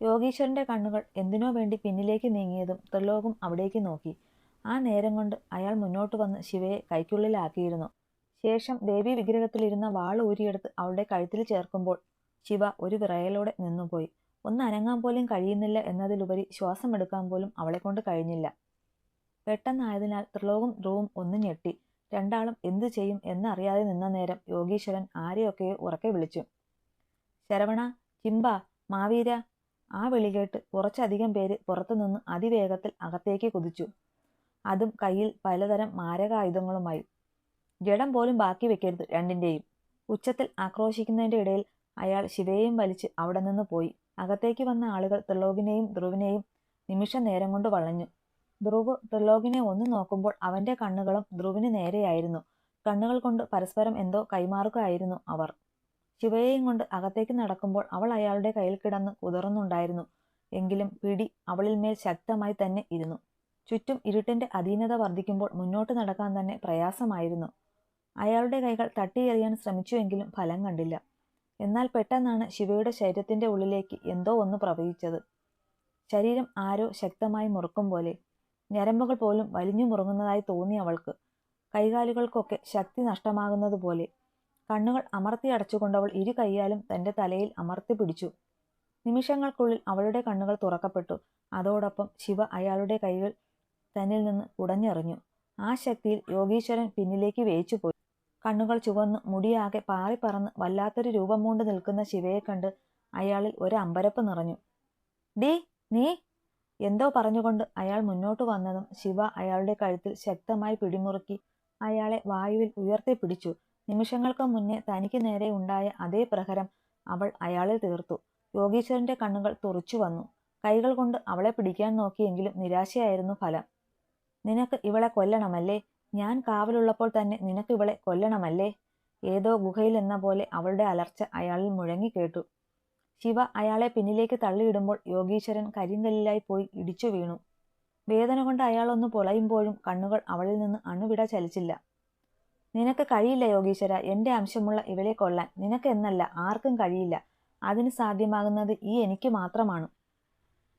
യോഗീശ്വരന്റെ കണ്ണുകൾ എന്തിനോ വേണ്ടി പിന്നിലേക്ക് നീങ്ങിയതും ത്രിലോകും അവിടേക്ക് നോക്കി. ആ നേരം കൊണ്ട് അയാൾ മുന്നോട്ട് വന്ന് ശിവയെ കൈക്കുള്ളിലാക്കിയിരുന്നു. ശേഷം ദേവി വിഗ്രഹത്തിലിരുന്ന വാൾ ഊരിയെടുത്ത് അവളുടെ കഴുത്തിൽ ചേർക്കുമ്പോൾ ശിവ ഒരു വിറയലോടെ നിന്നുപോയി. ഒന്ന് അനങ്ങാൻ പോലും കഴിയുന്നില്ല എന്നതിലുപരി ശ്വാസമെടുക്കാൻ പോലും അവളെ കൊണ്ട് കഴിഞ്ഞില്ല. പെട്ടെന്നായതിനാൽ ത്രിലോകും ധ്രുവും ഒന്ന് ഞെട്ടി. രണ്ടാളും എന്തു ചെയ്യും എന്നറിയാതെ നിന്ന നേരം യോഗീശ്വരൻ ആരെയൊക്കെയോ ഉറക്കെ വിളിച്ചു. ശരവണ ചിമ്പ മാവീര ആ വിളി കേട്ട് കുറച്ചധികം പേര് പുറത്തുനിന്ന് അതിവേഗത്തിൽ അകത്തേക്ക് കുതിച്ചു. അതും കയ്യിൽ പലതരം മാരകായുധങ്ങളുമായി. ജഡം പോലും ബാക്കി വെക്കരുത് രണ്ടിന്റെയും ഉച്ചത്തിൽ ആക്രോശിക്കുന്നതിന്റെ ഇടയിൽ അയാൾ ശിവയെയും വലിച്ച് അവിടെ നിന്ന് പോയി. അകത്തേക്ക് വന്ന ആളുകൾ ത്രിലോകിനെയും ധ്രുവിനെയും നിമിഷ നേരം കൊണ്ട് വളഞ്ഞു. ധ്രുവ് ത്രിലോകിനെ ഒന്ന് നോക്കുമ്പോൾ അവന്റെ കണ്ണുകളും ധ്രുവിന് നേരെയായിരുന്നു. കണ്ണുകൾ കൊണ്ട് പരസ്പരം എന്തോ കൈമാറുകയായിരുന്നു അവർ. ശിവയെയും കൊണ്ട് അകത്തേക്ക് നടക്കുമ്പോൾ അവൾ അയാളുടെ കയ്യിൽ കിടന്ന് കുതറുന്നുണ്ടായിരുന്നു. എങ്കിലും പിടി അവളിൽ മേൽ ശക്തമായി തന്നെ ഇരുന്നു. ചുറ്റും ഇരുട്ടിന്റെ അധീനത വർദ്ധിക്കുമ്പോൾ മുന്നോട്ട് നടക്കാൻ തന്നെ പ്രയാസമായിരുന്നു. അയാളുടെ കൈകൾ തട്ടിയെറിയാൻ ശ്രമിച്ചുവെങ്കിലും ഫലം കണ്ടില്ല. എന്നാൽ പെട്ടെന്നാണ് ശിവയുടെ ശരീരത്തിന്റെ ഉള്ളിലേക്ക് എന്തോ ഒന്ന് പ്രവഹിച്ചത്. ശരീരം ആരോ ശക്തമായി മുറുക്കും പോലെ ഞരമ്പുകൾ പോലും വലിഞ്ഞു മുറുങ്ങുന്നതായി തോന്നി അവൾക്ക്. കൈകാലുകൾക്കൊക്കെ ശക്തി നഷ്ടമാകുന്നത് പോലെ കണ്ണുകൾ അമർത്തി അടച്ചുകൊണ്ടവൾ ഇരു കൈയാലും തന്റെ തലയിൽ അമർത്തി പിടിച്ചു. നിമിഷങ്ങൾക്കുള്ളിൽ അവളുടെ കണ്ണുകൾ തുറക്കപ്പെട്ടു. അതോടൊപ്പം ശിവ അയാളുടെ കൈകൾ തന്നിൽ നിന്ന് ഉടഞ്ഞെറിഞ്ഞു. ആ ശക്തിയിൽ യോഗീശ്വരൻ പിന്നിലേക്ക് വേയിച്ചുപോയി കണ്ണുകൾ ചുവന്ന് മുടിയാകെ പാറിപ്പറന്ന് വല്ലാത്തൊരു രൂപം കൊണ്ട് നിൽക്കുന്ന ശിവയെ കണ്ട് അയാളിൽ ഒരു അമ്പരപ്പ് നിറഞ്ഞു. ഡീ നീ? എന്തോ പറഞ്ഞുകൊണ്ട് അയാൾ മുന്നോട്ട് വന്നതും ശിവ അയാളുടെ കഴുത്തിൽ ശക്തമായി പിടിമുറുക്കി അയാളെ വായുവിൽ ഉയർത്തിപ്പിടിച്ചു നിമിഷങ്ങൾക്ക് മുന്നേ തനിക്ക് നേരെ ഉണ്ടായ അതേ പ്രഹരം അവൾ അയാളിൽ തീർത്തു. യോഗീശ്വരന്റെ കണ്ണുകൾ തുറച്ചു വന്നു. കൈകൾ കൊണ്ട് അവളെ പിടിക്കാൻ നോക്കിയെങ്കിലും നിരാശയായിരുന്നു ഫലം. നിനക്ക് ഇവളെ കൊല്ലണമല്ലേ? ഞാൻ കാവലുള്ളപ്പോൾ തന്നെ നിനക്ക് ഇവളെ കൊല്ലണമല്ലേ? ഏതോ ഗുഹയിൽ എന്ന പോലെ അവളുടെ അലർച്ച അയാളിൽ മുഴങ്ങി കേട്ടു. ശിവ അയാളെ പിന്നിലേക്ക് തള്ളിയിടുമ്പോൾ യോഗീശ്വരൻ കരിങ്കല്ലിലായി പോയി ഇടിച്ചു വീണു. വേദന കൊണ്ട് അയാളൊന്ന് പൊളയുമ്പോഴും കണ്ണുകൾ അവളിൽ നിന്ന് അണുവിട ചലിച്ചില്ല. നിനക്ക് കഴിയില്ല യോഗീശ്വര. എന്റെ അംശമുള്ള ഇവളെ കൊള്ളാൻ. നിനക്ക് എന്നല്ല ആർക്കും കഴിയില്ല. അതിന് സാധ്യമാകുന്നത് ഈ എനിക്ക് മാത്രമാണ്.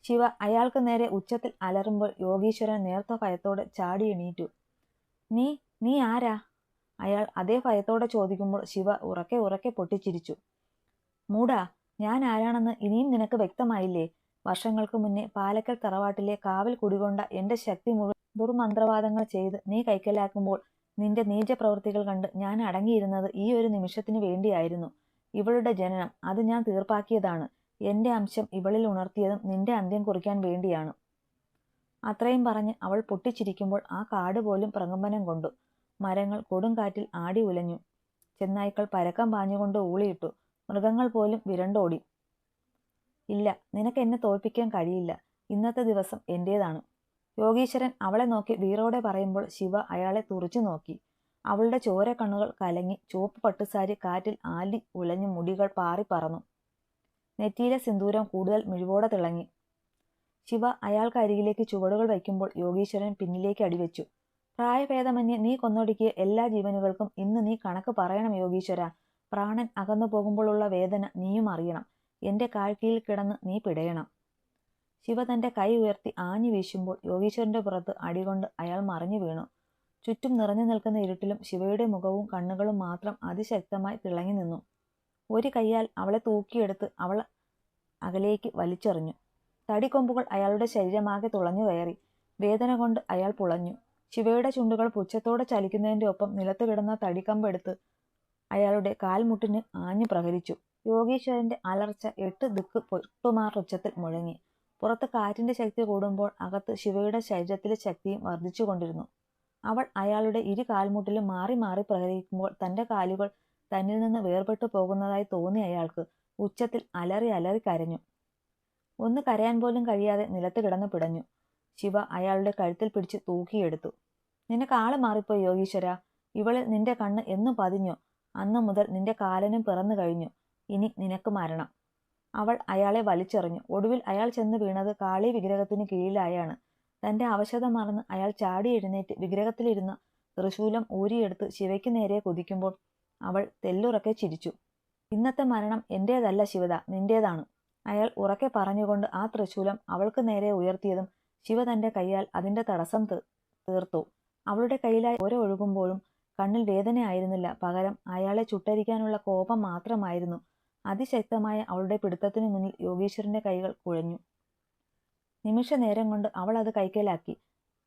ശിവ അയാൾക്ക് നേരെ ഉച്ചത്തിൽ അലറുമ്പോൾ യോഗീശ്വരൻ നേർത്ത ഭയത്തോടെ ചാടി എണീറ്റു. നീ നീ ആരാ? അയാൾ അതേ ഭയത്തോടെ ചോദിക്കുമ്പോൾ ശിവ ഉറക്കെ ഉറക്കെ പൊട്ടിച്ചിരിച്ചു. മൂടാ ഞാൻ ആരാണെന്ന് ഇനിയും നിനക്ക് വ്യക്തമായില്ലേ? വർഷങ്ങൾക്ക് മുന്നേ പാലക്കൽ തറവാട്ടിലെ കാവൽ കുടികൊണ്ട എന്റെ ശക്തി മുഴുവൻ ദുർമന്ത്രവാദങ്ങൾ ചെയ്ത് നീ കൈക്കലാക്കുമ്പോൾ നിന്റെ നീചപ്രവൃത്തികൾ കണ്ട് ഞാൻ അടങ്ങിയിരുന്നത് ഈ ഒരു നിമിഷത്തിന് വേണ്ടിയായിരുന്നു. ഇവളുടെ ജനനം അത് ഞാൻ തീർപ്പാക്കിയതാണ്. എന്റെ അംശം ഇവളിൽ ഉണർത്തിയതും നിന്റെ അന്ത്യം കുറിക്കാൻ വേണ്ടിയാണ്. അത്രയും പറഞ്ഞ് അവൾ പൊട്ടിച്ചിരിക്കുമ്പോൾ ആ കാട് പോലും പ്രകമ്പനം കൊണ്ടു. മരങ്ങൾ കൊടുങ്കാറ്റിൽ ആടി ഉലഞ്ഞു. ചെന്നായ്ക്കൾ പരക്കം പാഞ്ഞുകൊണ്ട് ഊളിയിട്ടു. മൃഗങ്ങൾ പോലും വിരണ്ടോടി. ഇല്ല നിനക്ക് എന്നെ തോൽപ്പിക്കാൻ കഴിയില്ല. ഇന്നത്തെ ദിവസം എന്റേതാണ്. യോഗീശ്വരൻ അവളെ നോക്കി വീറോടെ പറയുമ്പോൾ ശിവ അയാളെ തുറച്ചു നോക്കി. അവളുടെ ചോര കണ്ണുകൾ കലങ്ങി ചുവപ്പ് പട്ടുസാരി കാറ്റിൽ ആലി ഉലഞ്ഞു മുടികൾ പാറി പറന്നു. നെറ്റിയിലെ സിന്ദൂരം കൂടുതൽ മിഴിവോടെ തിളങ്ങി. ശിവ അയാൾക്ക് അരികിലേക്ക് ചുവടുകൾ വയ്ക്കുമ്പോൾ യോഗീശ്വരൻ പിന്നിലേക്ക് അടിവെച്ചു പ്രായഭേദമന്യേ നീ കൊന്നൊടുക്കിയ എല്ലാ ജീവനുകൾക്കും ഇന്ന് നീ കണക്ക് പറയണം യോഗീശ്വര. പ്രാണൻ അകന്നു പോകുമ്പോഴുള്ള വേദന നീയും അറിയണം. എന്റെ കാഴ്ചയിൽ കിടന്ന് നീ പിടയണം. ശിവ തന്റെ കൈ ഉയർത്തി ആഞ്ഞു വീശുമ്പോൾ യോഗീശ്വരന്റെ പുറത്ത് അടികൊണ്ട് അയാൾ മറിഞ്ഞു വീണു. ചുറ്റും നിറഞ്ഞു നിൽക്കുന്ന ഇരുട്ടിലും ശിവയുടെ മുഖവും കണ്ണുകളും മാത്രം അതിശക്തമായി തിളങ്ങി നിന്നു. ഒരു കൈയാൽ അവളെ തൂക്കിയെടുത്ത് അവൾ അകലേക്ക് വലിച്ചെറിഞ്ഞു. തടിക്കൊമ്പുകൾ അയാളുടെ ശരീരമാകെ തുളഞ്ഞു കയറി. വേദന കൊണ്ട് അയാൾ പുളഞ്ഞു. ശിവയുടെ ചുണ്ടുകൾ പുച്ഛത്തോടെ ചലിക്കുന്നതിന്റെ ഒപ്പം നിലത്ത് കിടന്ന തടിക്കമ്പെടുത്ത് അയാളുടെ കാൽമുട്ടിന് ആഞ്ഞു പ്രഹരിച്ചു. യോഗീശ്വരന്റെ അലർച്ച എട്ട് ദിക്ക് പൊട്ടുമാർ ഉച്ചത്തിൽ മുഴങ്ങി. പുറത്ത് കാറ്റിന്റെ ശക്തി കൂടുമ്പോൾ അകത്ത് ശിവയുടെ ശരീരത്തിലെ ശക്തിയും വർദ്ധിച്ചുകൊണ്ടിരുന്നു അവൾ അയാളുടെ ഇരു കാൽമുട്ടിലും മാറി മാറി പ്രഹരിക്കുമ്പോൾ തന്റെ കാലുകൾ തന്നിൽ നിന്ന് വേർപെട്ടു പോകുന്നതായി തോന്നി അയാൾക്ക്. ഉച്ചത്തിൽ അലറി അലറി കരഞ്ഞു. ഒന്ന് കരയാൻ പോലും കഴിയാതെ നിലത്ത് കിടന്നു പിടഞ്ഞു ശിവ അയാളുടെ കഴുത്തിൽ പിടിച്ച് തൂക്കിയെടുത്തു. നിനക്ക് ആൾ മാറിപ്പോയി യോഗീശ്വര. ഇവളിൽ നിന്റെ കണ്ണ് എന്നു പതിഞ്ഞു. അന്നു മുതൽ നിന്റെ കാലനും പിറന്നു കഴിഞ്ഞു. ഇനി നിനക്ക് മരണം. അവൾ അയാളെ വലിച്ചെറിഞ്ഞു. ഒടുവിൽ അയാൾ ചെന്ന് വീണത് കാളി വിഗ്രഹത്തിന് കീഴിലായാണ്. തന്റെ അവശത മറന്ന് അയാൾ ചാടി എഴുന്നേറ്റ് വിഗ്രഹത്തിലിരുന്ന തൃശൂലം ഊരിയെടുത്ത് ശിവയ്ക്ക് നേരെ കൊതിക്കുമ്പോൾ അവൾ തെല്ലുറക്കെ ചിരിച്ചു. ഇന്നത്തെ മരണം എന്റേതല്ല ശിവത നിന്റേതാണ് അയാൾ ഉറക്കെ പറഞ്ഞുകൊണ്ട് ആ തൃശൂലം അവൾക്ക് നേരെ ഉയർത്തിയതും ശിവ തന്റെ കൈയാൽ അതിന്റെ തടസ്സം തീർത്തു. അവളുടെ കയ്യിലായി ഓരോ ഒഴുകുമ്പോഴും കണ്ണിൽ വേദനയായിരുന്നില്ല. പകരം അയാളെ ചുട്ടരിക്കാനുള്ള കോപം മാത്രമായിരുന്നു. അതിശക്തമായ അവളുടെ പിടുത്തത്തിനു മുന്നിൽ യോഗീശ്വരന്റെ കൈകൾ കുഴഞ്ഞു. നിമിഷ നേരം കൊണ്ട് അവൾ അത് കൈക്കലാക്കി.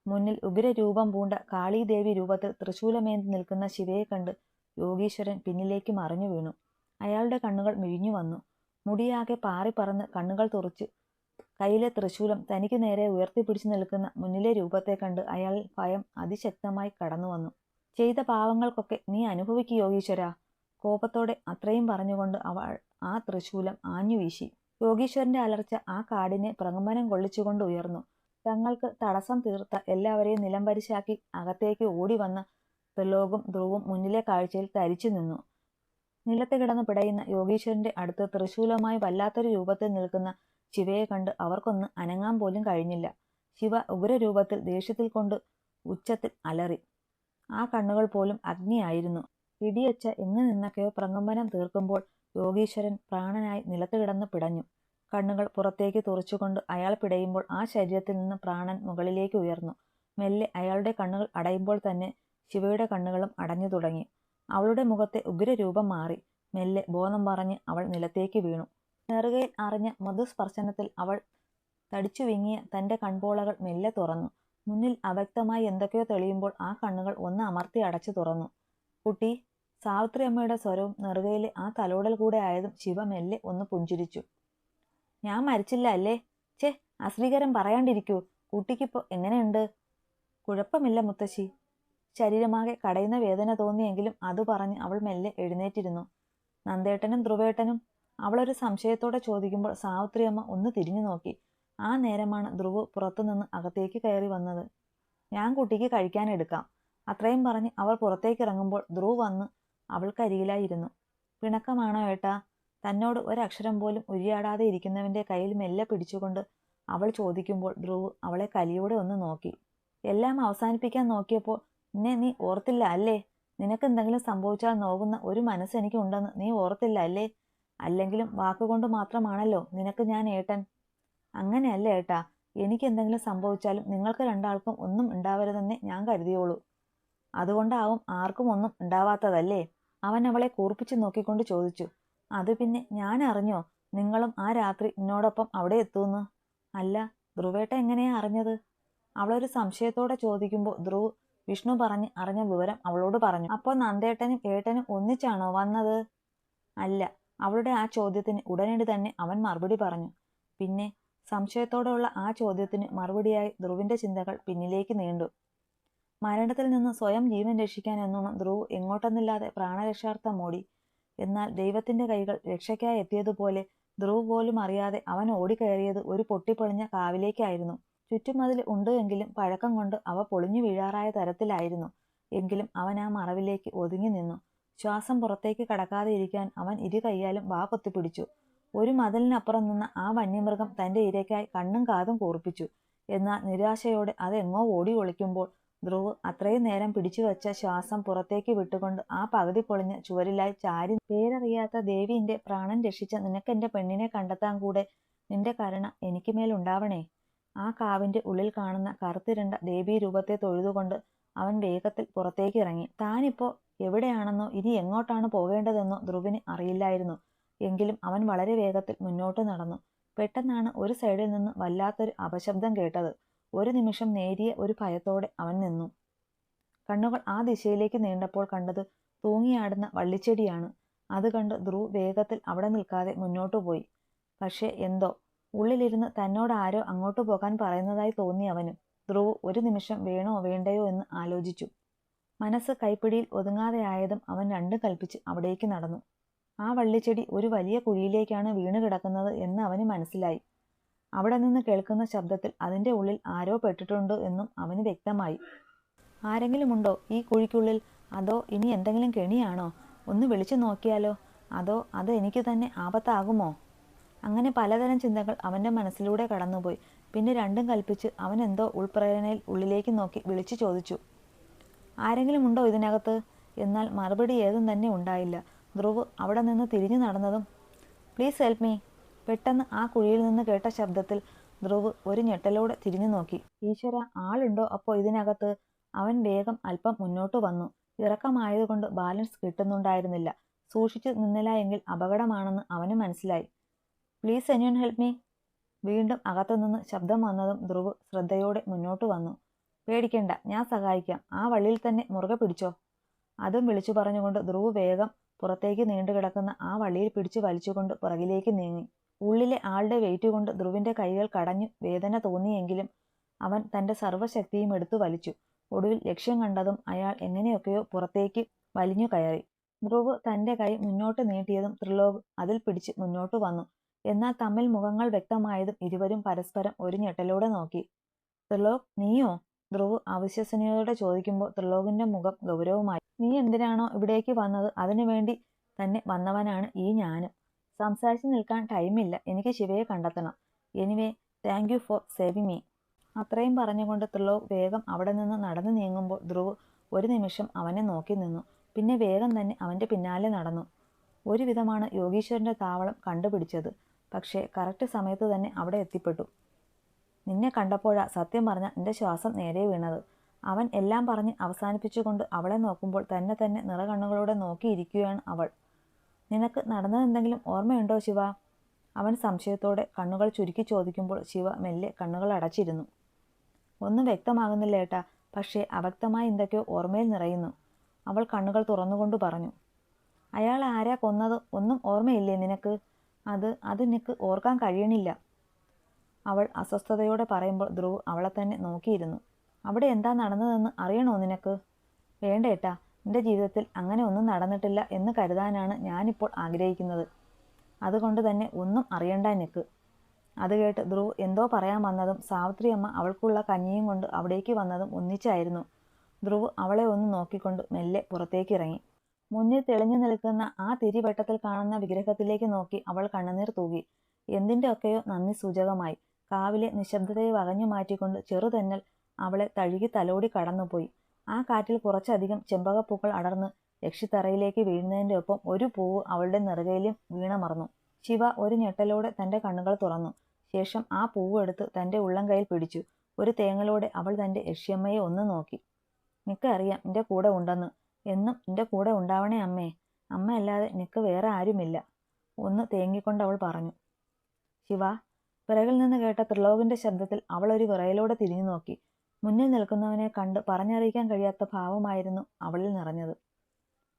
മുന്നിൽ ഉഗ്രരൂപം പൂണ്ട കാളീദേവി രൂപത്തിൽ തൃശൂലമേന്തി നിൽക്കുന്ന ശിവയെ കണ്ട് യോഗീശ്വരൻ പിന്നിലേക്ക് മറിഞ്ഞു വീണു. അയാളുടെ കണ്ണുകൾ മിഴിഞ്ഞു വന്നു. മുടിയാകെ പാറിപ്പറന്ന് കണ്ണുകൾ തുറച്ചു കയ്യിലെ തൃശൂലം തനിക്ക് നേരെ ഉയർത്തിപ്പിടിച്ചു നിൽക്കുന്ന മുന്നിലെ രൂപത്തെ കണ്ട് അയാൾ ഭയം അതിശക്തമായി കടന്നു വന്നു ചെയ്ത പാവങ്ങൾക്കൊക്കെ നീ അനുഭവിക്കു യോഗീശ്വര. കോപത്തോടെ അത്രയും പറഞ്ഞുകൊണ്ട് അവൾ ആ തൃശൂലം ആഞ്ഞു വീശി. യോഗീശ്വരന്റെ അലർച്ച ആ കാടിനെ പ്രകമ്പനം കൊള്ളിച്ചുകൊണ്ട് ഉയർന്നു. തങ്ങൾക്ക് തടസ്സം തീർത്ത എല്ലാവരെയും നിലംപരിശാക്കി അകത്തേക്ക് ഓടി വന്ന ത്രിലോകും ധ്രുവും മുന്നിലെ കാഴ്ചയിൽ തരിച്ചു നിന്നു. നിലത്ത് കിടന്ന് പിടയുന്ന യോഗീശ്വരന്റെ അടുത്ത് തൃശൂലമായി വല്ലാത്തൊരു രൂപത്തിൽ നിൽക്കുന്ന ശിവയെ കണ്ട് അവർക്കൊന്ന് അനങ്ങാൻ പോലും കഴിഞ്ഞില്ല. ശിവ ഉഗ്രരൂപത്തിൽ ദേഷ്യത്തിൽ കൊണ്ട് ഉച്ചത്തിൽ അലറി. ആ കണ്ണുകൾ പോലും അഗ്നിയായിരുന്നു. ഇടിയച്ച എങ്ങു നിന്നൊക്കെയോ പ്രകമ്പനം തീർക്കുമ്പോൾ യോഗീശ്വരൻ പ്രാണനായി നിലത്ത് കിടന്ന് പിടഞ്ഞു. കണ്ണുകൾ പുറത്തേക്ക് തുറച്ചുകൊണ്ട് അയാൾ പിടയുമ്പോൾ ആ ശരീരത്തിൽ നിന്ന് പ്രാണൻ മുകളിലേക്ക് ഉയർന്നു. മെല്ലെ അയാളുടെ കണ്ണുകൾ അടയുമ്പോൾ തന്നെ ശിവയുടെ കണ്ണുകളും അടഞ്ഞു തുടങ്ങി. അവളുടെ മുഖത്തെ ഉഗ്രരൂപം മാറി. മെല്ലെ ബോധം പറഞ്ഞ് അവൾ നിലത്തേക്ക് വീണു. നെറുകയിൽ അറിഞ്ഞ മധുസ്പർശനത്തിൽ അവൾ തടിച്ചു വിങ്ങിയ തന്റെ കൺപോളകൾ മെല്ലെ തുറന്നു. മുന്നിൽ അവ്യക്തമായി എന്തൊക്കെയോ തെളിയുമ്പോൾ ആ കണ്ണുകൾ ഒന്ന് അമർത്തി അടച്ചു തുറന്നു. കുട്ടി സാവിത്രി അമ്മയുടെ സ്വരവും നെറുകയിലെ ആ തലോടൽ കൂടെ ആയതും ശിവ മെല്ലെ ഒന്ന് പുഞ്ചിരിച്ചു. ഞാൻ മരിച്ചില്ല അല്ലേ? ചേ അശ്രീകരം പറയാണ്ടിരിക്കൂ. കുട്ടിക്കിപ്പോ എങ്ങനെയുണ്ട്? കുഴപ്പമില്ല മുത്തശ്ശി. ശരീരമാകെ കടയുന്ന വേദന തോന്നിയെങ്കിലും അത് പറഞ്ഞ് അവൾ മെല്ലെ എഴുന്നേറ്റിരുന്നു. നന്ദേട്ടനും ധ്രുവേട്ടനും അവളൊരു സംശയത്തോടെ ചോദിക്കുമ്പോൾ സാവിത്രിയമ്മ ഒന്ന് തിരിഞ്ഞു നോക്കി. ആ നേരമാണ് ധ്രുവ് പുറത്തുനിന്ന് അകത്തേക്ക് കയറി വന്നത്. ഞാൻ കുട്ടിക്ക് കഴിക്കാനെടുക്കാം അത്രയും പറഞ്ഞ് അവൾ പുറത്തേക്ക് ഇറങ്ങുമ്പോൾ ധ്രുവ് വന്ന് അവൾക്കരികിലായിരുന്നു. പിണക്കമാണോ ഏട്ടാ? തന്നോട് ഒരക്ഷരം പോലും ഉരിയാടാതെ ഇരിക്കുന്നവന്റെ കയ്യിൽ മെല്ലെ പിടിച്ചുകൊണ്ട് അവൾ ചോദിക്കുമ്പോൾ ധ്രുവ് അവളെ കലിയോടെ ഒന്ന് നോക്കി. എല്ലാം അവസാനിപ്പിക്കാൻ നോക്കിയപ്പോൾ എന്നെ നീ ഓർത്തില്ല അല്ലേ? നിനക്ക് എന്തെങ്കിലും സംഭവിച്ചാൽ നോക്കുന്ന ഒരു മനസ്സ് എനിക്ക് ഉണ്ടെന്ന് നീ ഓർത്തില്ല അല്ലേ? അല്ലെങ്കിലും വാക്കുകൊണ്ട് മാത്രമാണല്ലോ നിനക്ക് ഞാൻ ഏട്ടൻ. അങ്ങനെയല്ല ഏട്ടാ. എനിക്ക് എന്തെങ്കിലും സംഭവിച്ചാലും നിങ്ങൾക്ക് രണ്ടാൾക്കും ഒന്നും ഉണ്ടാവരുതെന്നേ ഞാൻ കരുതിയോളൂ. അതുകൊണ്ടാവും ആർക്കും ഒന്നും ഉണ്ടാവാത്തതല്ലേ? അവൻ അവളെ കൂർപ്പിച്ചു നോക്കിക്കൊണ്ട് ചോദിച്ചു അത് പിന്നെ ഞാൻ അറിഞ്ഞോ? നിങ്ങളും ആ രാത്രി എന്നോടൊപ്പം അവിടെ എത്തുമെന്ന് അല്ല ധ്രുവേട്ട എങ്ങനെയാ അറിഞ്ഞത്? അവളൊരു സംശയത്തോടെ ചോദിക്കുമ്പോൾ ധ്രുവ് വിഷ്ണു പറഞ്ഞ് അറിഞ്ഞ വിവരം അവളോട് പറഞ്ഞു അപ്പോൾ നന്ദേട്ടനും ഏട്ടനും ഒന്നിച്ചാണോ വന്നത്? അല്ല അവളുടെ ആ ചോദ്യത്തിന് ഉടനടി തന്നെ അവൻ മറുപടി പറഞ്ഞു. പിന്നെ സംശയത്തോടെയുള്ള ആ ചോദ്യത്തിന് മറുപടിയായി ധ്രുവിന്റെ ചിന്തകൾ പിന്നിലേക്ക് നീണ്ടു. മരണത്തിൽ നിന്ന് സ്വയം ജീവൻ രക്ഷിക്കാൻ എന്നോണം ധ്രുവ് എങ്ങോട്ടെന്നില്ലാതെ പ്രാണരക്ഷാർത്ഥം ഓടി. എന്നാൽ ദൈവത്തിന്റെ കൈകൾ രക്ഷയ്ക്കായി എത്തിയതുപോലെ ധ്രുവ് പോലും അറിയാതെ അവൻ ഓടിക്കയറിയത് ഒരു പൊട്ടിപ്പൊളിഞ്ഞ കാവിലേക്കായിരുന്നു. ചുറ്റുമതിൽ ഉണ്ട് എങ്കിലും പഴക്കം കൊണ്ട് അവ പൊളിഞ്ഞു വീഴാറായ തരത്തിലായിരുന്നു. എങ്കിലും അവൻ ആ മറവിലേക്ക് ഒതുങ്ങി നിന്നു. ശ്വാസം പുറത്തേക്ക് കടക്കാതെ ഇരിക്കാൻ അവൻ ഇരു കൈയാലും വാ പൊത്തിപ്പിടിച്ചു ഒരു മതിലിനപ്പുറം നിന്ന ആ വന്യമൃഗം തന്റെ ഇരയ്ക്കായി കണ്ണും കാതും കൂർപ്പിച്ചു. എന്നാൽ നിരാശയോടെ അതെങ്ങോ ഓടി ഒളിക്കുമ്പോൾ ധ്രുവ് അത്രയും നേരം പിടിച്ചു വെച്ച ശ്വാസം പുറത്തേക്ക് വിട്ടുകൊണ്ട് ആ പകുതി പൊളിഞ്ഞ ചുവരിലായി ചാരി പേരറിയാത്ത ദേവിന്റെ പ്രാണൻ രക്ഷിച്ച നിനക്ക് നിനക്കെന്റെ പെണ്ണിനെ കണ്ടെത്താൻ കൂടെ നിന്റെ കരുണ എനിക്ക് മേലുണ്ടാവണേ ആ കാവിന്റെ ഉള്ളിൽ കാണുന്ന കറുത്തിരണ്ട ദേവി രൂപത്തെ തൊഴുതുകൊണ്ട് അവൻ വേഗത്തിൽ പുറത്തേക്ക് ഇറങ്ങി. താനിപ്പോ എവിടെയാണെന്നോ ഇനി എങ്ങോട്ടാണ് പോകേണ്ടതെന്നോ ധ്രുവിന് അറിയില്ലായിരുന്നു. എങ്കിലും അവൻ വളരെ വേഗത്തിൽ മുന്നോട്ട് നടന്നു. പെട്ടെന്നാണ് ഒരു സൈഡിൽ നിന്ന് വല്ലാത്തൊരു അപശബ്ദം കേട്ടത്. ഒരു നിമിഷം നേരിയ ഒരു ഭയത്തോടെ അവൻ നിന്നു. കണ്ണുകൾ ആ ദിശയിലേക്ക് നീണ്ടപ്പോൾ കണ്ടത് തൂങ്ങിയാടുന്ന വള്ളിച്ചെടിയാണ്. അത് കണ്ട് ധ്രുവ് വേഗത്തിൽ അവിടെ നിൽക്കാതെ മുന്നോട്ടു പോയി. പക്ഷേ എന്തോ ഉള്ളിലിരുന്ന് തന്നോട് ആരോ അങ്ങോട്ട് പോകാൻ പറയുന്നതായി തോന്നി അവന്. ധ്രുവ് ഒരു നിമിഷം വേണോ വേണ്ടയോ എന്ന് ആലോചിച്ചു. മനസ്സ് കൈപ്പിടിയിൽ ഒതുങ്ങാതെയായതും അവൻ രണ്ടും കൽപ്പിച്ച് അവിടേക്ക് നടന്നു. ആ വള്ളിച്ചെടി ഒരു വലിയ കുഴിയിലേക്കാണ് വീണ് കിടക്കുന്നത് എന്ന് അവന് മനസ്സിലായി. അവിടെ നിന്ന് കേൾക്കുന്ന ശബ്ദത്തിൽ അതിന്റെ ഉള്ളിൽ ആരോ പെട്ടിട്ടുണ്ട് എന്നും അവന് വ്യക്തമായി. ആരെങ്കിലും ഉണ്ടോ ഈ കുഴിക്കുള്ളിൽ? അതോ ഇനി എന്തെങ്കിലും കെണിയാണോ? ഒന്ന് വിളിച്ചു നോക്കിയാലോ? അതോ അത് എനിക്ക് തന്നെ ആപത്താകുമോ? അങ്ങനെ പലതരം ചിന്തകൾ അവന്റെ മനസ്സിലൂടെ കടന്നുപോയി. പിന്നെ രണ്ടും കൽപ്പിച്ച് അവൻ എന്തോ ഉൾപ്രേരണയിൽ ഉള്ളിലേക്ക് നോക്കി വിളിച്ചു ചോദിച്ചു. ആരെങ്കിലും ഉണ്ടോ ഇതിനകത്ത്? എന്നാൽ മറുപടി ഏതും തന്നെ ഉണ്ടായില്ല. ധ്രുവ് അവിടെ നിന്ന് തിരിഞ്ഞു നടന്നതും പ്ലീസ് ഹെൽപ്പ് മീ പെട്ടെന്ന് ആ കുഴിയിൽ നിന്ന് കേട്ട ശബ്ദത്തിൽ ധ്രുവ് ഒരു ഞെട്ടലോടെ തിരിഞ്ഞു നോക്കി. ഈശ്വര ആളുണ്ടോ അപ്പോൾ ഇതിനകത്ത്? അവൻ വേഗം അല്പം മുന്നോട്ട് വന്നു. ഇറക്കമായതുകൊണ്ട് ബാലൻസ് കിട്ടുന്നുണ്ടായിരുന്നില്ല. സൂക്ഷിച്ചു നിന്നില്ല എങ്കിൽ അപകടമാണെന്ന് അവന് മനസ്സിലായി. പ്ലീസ് എനിവൺ ഹെൽപ്പ് മീ വീണ്ടും അകത്തുനിന്ന് ശബ്ദം വന്നതും ധ്രുവ് ശ്രദ്ധയോടെ മുന്നോട്ട് വന്നു. പേടിക്കണ്ട ഞാൻ സഹായിക്കാം. ആ വള്ളിയിൽ തന്നെ മുറുകെ പിടിച്ചോ? അതും വിളിച്ചു പറഞ്ഞുകൊണ്ട് ധ്രുവ് വേഗം പുറത്തേക്ക് നീണ്ടുകിടക്കുന്ന ആ വള്ളിയിൽ പിടിച്ചു വലിച്ചുകൊണ്ട് പുറകിലേക്ക് നീങ്ങി. ഉള്ളിലെ ആളുടെ വെയിറ്റ് കൊണ്ട് ധ്രുവിന്റെ കൈകൾ കടഞ്ഞു വേദന തോന്നിയെങ്കിലും അവൻ തന്റെ സർവശക്തിയും എടുത്തു വലിച്ചു. ഒടുവിൽ ലക്ഷ്യം കണ്ടതും അയാൾ എങ്ങനെയൊക്കെയോ പുറത്തേക്ക് വലിഞ്ഞു കയറി. ധ്രുവ് തന്റെ കൈ മുന്നോട്ട് നീട്ടിയതും ത്രിലോക് അതിൽ പിടിച്ച് മുന്നോട്ട് വന്നു. എന്നാൽ തമ്മിൽ മുഖങ്ങൾ വ്യക്തമായതും ഇരുവരും പരസ്പരം ഒരു ഞെട്ടലോടെ നോക്കി. ത്രിലോക് നീയോ? ധ്രുവ് അവിശ്വസനീയതയോടെ ചോദിക്കുമ്പോൾ ത്രിലോകിന്റെ മുഖം ഗൗരവമായി. നീ എന്തിനാണോ ഇവിടേക്ക് വന്നത്? അതിനുവേണ്ടി തന്നെ വന്നവനാണ് ഈ ഞാനും. സംസാരിച്ചു നിൽക്കാൻ ടൈമില്ല. എനിക്ക് ശിവയെ കണ്ടെത്തണം. Anyway thank you for saving me അത്രയും പറഞ്ഞുകൊണ്ട് ത്രിലോക് വേഗം അവിടെ നിന്ന് നടന്നു നീങ്ങുമ്പോൾ ധ്രുവ് ഒരു നിമിഷം അവനെ നോക്കി നിന്നു. പിന്നെ വേഗം തന്നെ അവന്റെ പിന്നാലെ നടന്നു. ഒരുവിധമാണ് യോഗീശ്വരന്റെ താവളം കണ്ടുപിടിച്ചത്. പക്ഷേ കറക്റ്റ് സമയത്ത് തന്നെ അവിടെ എത്തിപ്പെട്ടു. നിന്നെ കണ്ടപ്പോഴാ സത്യം പറഞ്ഞ എന്റെ ശ്വാസം നേരെ വീണത്. അവൻ എല്ലാം പറഞ്ഞ് അവസാനിപ്പിച്ചുകൊണ്ട് അവളെ നോക്കുമ്പോൾ തന്നെ തന്നെ നിറകണ്ണുകളോടെ നോക്കിയിരിക്കുകയാണ് അവൾ. നിനക്ക് നടന്നതെന്തെങ്കിലും ഓർമ്മയുണ്ടോ ശിവ? അവൻ സംശയത്തോടെ കണ്ണുകൾ ചുരുക്കി ചോദിക്കുമ്പോൾ ശിവ മെല്ലെ കണ്ണുകൾ അടച്ചിരുന്നു. ഒന്നും വ്യക്തമാകുന്നില്ല ഏട്ടാ പക്ഷേ അവ്യക്തമായ എന്തൊക്കെയോ ഓർമ്മയിൽ നിറയുന്നു. അവൾ കണ്ണുകൾ തുറന്നുകൊണ്ട് പറഞ്ഞു. അയാൾ ആരാ കൊന്നത്? ഒന്നും ഓർമ്മയില്ലേ നിനക്ക്? അത് അത് നിനക്ക് ഓർക്കാൻ കഴിയണില്ല. അവൾ അസ്വസ്ഥതയോടെ പറയുമ്പോൾ ധ്രുവ് അവളെ തന്നെ നോക്കിയിരുന്നു. അവിടെ എന്താ നടന്നതെന്ന് അറിയണോ നിനക്ക്? വേണ്ട ഏട്ടാ എന്റെ ജീവിതത്തിൽ അങ്ങനെ ഒന്നും നടന്നിട്ടില്ല എന്ന് കരുതാനാണ് ഞാനിപ്പോൾ ആഗ്രഹിക്കുന്നത്. അതുകൊണ്ട് തന്നെ ഒന്നും അറിയണ്ട നിക്ക്. അത് കേട്ട് ധ്രുവ് എന്തോ പറയാൻ വന്നതും സാവിത്രി അമ്മ അവൾക്കുള്ള കഞ്ഞിയും കൊണ്ട് അവിടേക്ക് വന്നതും ഒന്നിച്ചായിരുന്നു. ധ്രുവ് അവളെ ഒന്ന് നോക്കിക്കൊണ്ട് മെല്ലെ പുറത്തേക്ക് ഇറങ്ങി മുന്നിൽ തെളിഞ്ഞു നിൽക്കുന്ന ആ തിരിവട്ടത്തിൽ കാണുന്ന വിഗ്രഹത്തിലേക്ക് നോക്കി അവൾ കണ്ണുനീർ തൂകി. എന്തിന്റെയൊക്കെയോ നന്ദി സൂചകമായി. കാവിലെ നിശബ്ദതയെ വകഞ്ഞു മാറ്റിക്കൊണ്ട് ചെറുതെന്നൽ അവളെ തഴുകി തലോടി കടന്നുപോയി. ആ കാറ്റിൽ കുറച്ചധികം ചെമ്പകപ്പൂക്കൾ അടർന്ന് രക്ഷിത്തറയിലേക്ക് വീഴുന്നതിന്റെ ഒപ്പം ഒരു പൂവ് അവളുടെ നെറുകയിലും വീണമർന്നു ശിവ ഒരു ഞെട്ടലോടെ തന്റെ കണ്ണുകൾ തുറന്നു. ശേഷം ആ പൂവ് എടുത്ത് തന്റെ ഉള്ളം കയ്യിൽ പിടിച്ചു. ഒരു തേങ്ങലോടെ അവൾ തന്റെ യക്ഷിയമ്മയെ ഒന്ന് നോക്കി. നിനക്കറിയാം എന്റെ കൂടെ ഉണ്ടെന്ന്. എന്നും എന്റെ കൂടെ ഉണ്ടാവണേ അമ്മേ. അമ്മയല്ലാതെ നിനക്ക് വേറെ ആരുമില്ല. ഒന്ന് തേങ്ങിക്കൊണ്ട് അവൾ പറഞ്ഞു. ശിവ. പിറകിൽ നിന്ന് കേട്ട ത്രിലോകിന്റെ ശബ്ദത്തിൽ അവൾ ഒരു വിറയലോടെ തിരിഞ്ഞു നോക്കി. മുന്നിൽ നിൽക്കുന്നവനെ കണ്ട് പറഞ്ഞറിയിക്കാൻ കഴിയാത്ത ഭാവമായിരുന്നു അവളിൽ നിറഞ്ഞത്.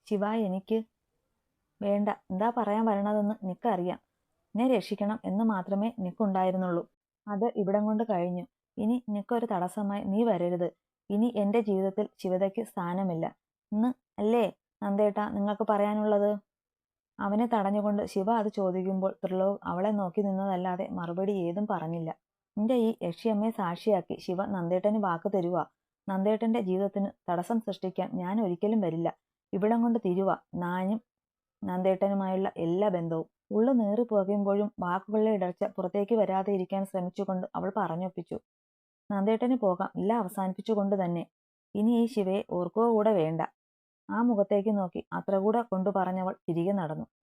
ശിവ എനിക്ക് വേണ്ട. എന്താ പറയാൻ വരണതെന്ന് നിക്കറിയാം. എന്നെ രക്ഷിക്കണം എന്ന് മാത്രമേ നിക്കുണ്ടായിരുന്നുള്ളൂ. അത് ഇവിടം കൊണ്ട് കഴിഞ്ഞു. ഇനി നിക്കൊരു തടസ്സമായി നീ വരരുത്. ഇനി എന്റെ ജീവിതത്തിൽ ശിവതയ്ക്ക് സ്ഥാനമില്ല. ഇന്ന് അല്ലേ നന്ദേട്ട നിങ്ങൾക്ക് പറയാനുള്ളത്? അവനെ തടഞ്ഞുകൊണ്ട് ശിവ അത് ചോദിക്കുമ്പോൾ ത്രിലോക് അവളെ നോക്കി നിന്നതല്ലാതെ മറുപടി ഏതും പറഞ്ഞില്ല. നിന്റെ ഈ യക്ഷിയമ്മയെ സാക്ഷിയാക്കി ശിവ നന്ദേട്ടന് വാക്ക് തരുക നന്ദേട്ടന്റെ ജീവിതത്തിന് തടസ്സം സൃഷ്ടിക്കാൻ ഞാൻ ഒരിക്കലും വരില്ല. ഇവിടം കൊണ്ട് തിരുവ. നാനും നന്ദേട്ടനുമായുള്ള എല്ലാ ബന്ധവും. ഉള്ളു നേറി പോകുമ്പോഴും വാക്കുകളിലെ ഇടർച്ച പുറത്തേക്ക് വരാതെ ഇരിക്കാൻ ശ്രമിച്ചുകൊണ്ട് അവൾ പറഞ്ഞൊപ്പിച്ചു. നന്ദേട്ടന് പോകാം. എല്ലാം അവസാനിപ്പിച്ചുകൊണ്ട് തന്നെ. ഇനി ഈ ശിവയെ ഓർക്കുക കൂടെ വേണ്ട. ആ മുഖത്തേക്ക് നോക്കി അത്ര കൂടെ കൊണ്ടു പറഞ്ഞവൾ തിരികെ നടന്നു.